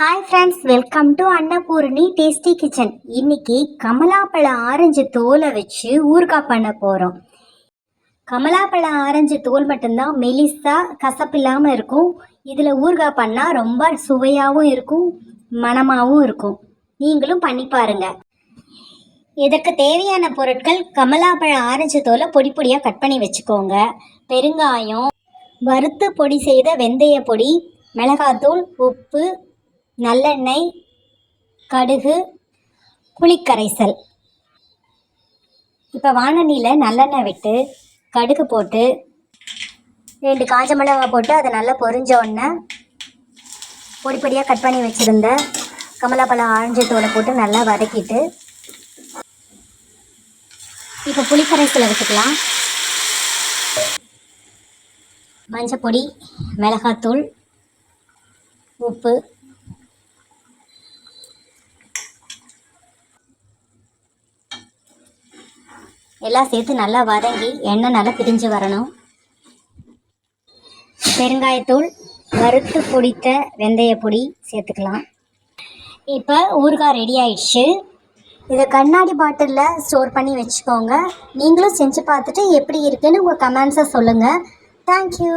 Hi friends welcome to Annapoorni tasty kitchen இன்னைக்கு கமலாப்பழ orange தோலை வச்சு ஊறுகாய் பண்ண போகிறோம் கமலாப்பழ ஆரஞ்சு தோல் மட்டும்தான் மெலிசா கசப்பில்லாமல் இருக்கும். இதில் ஊறுகாய் பண்ணால் ரொம்ப சுவையாகவும் இருக்கும் மனமாகவும் இருக்கும். நீங்களும் பண்ணி பாருங்கள் இதற்கு தேவையான பொருட்கள் கமலாப்பழ ஆரஞ்சு தோலை பொடி பொடியாக கட் பண்ணி வச்சுக்கோங்க. பெருங்காயம் வறுத்து பொடி செய்த வெந்தய பொடி மிளகாத்தூள் உப்பு நல்லெண்ணெய் கடுகு புளிக்கரைசல். இப்போ வானணியில் நல்லெண்ணெய் விட்டு கடுகு போட்டு ரெண்டு காஞ்ச மிளகா போட்டு அதை நல்லா பொரிஞ்ச உடனே பொடி பொடியாக கட் பண்ணி வச்சுருந்த கமலாப்பழம் ஆரஞ்சு தோலை போட்டு நல்லா வதக்கிட்டு இப்போ புளிக்கரைசலை வச்சுக்கலாம் மஞ்சப்பொடி மிளகாத்தூள் உப்பு எல்லாம் சேர்த்து நல்லா வதங்கி எண்ணெய் நல்லா பிரிஞ்சு வரணும். பெருங்காயத்தூள் வறுத்து பொடித்த வெந்தய பொடி சேர்த்துக்கலாம். இப்போ ஊறுகாய் ரெடி ஆயிடுச்சு. இதை கண்ணாடி பாட்டிலில் ஸ்டோர் பண்ணி வச்சுக்கோங்க. நீங்களும் செஞ்சு பார்த்துட்டு எப்படி இருக்குன்னு உங்கள் கமெண்ட்ஸை சொல்லுங்கள் தேங்க்யூ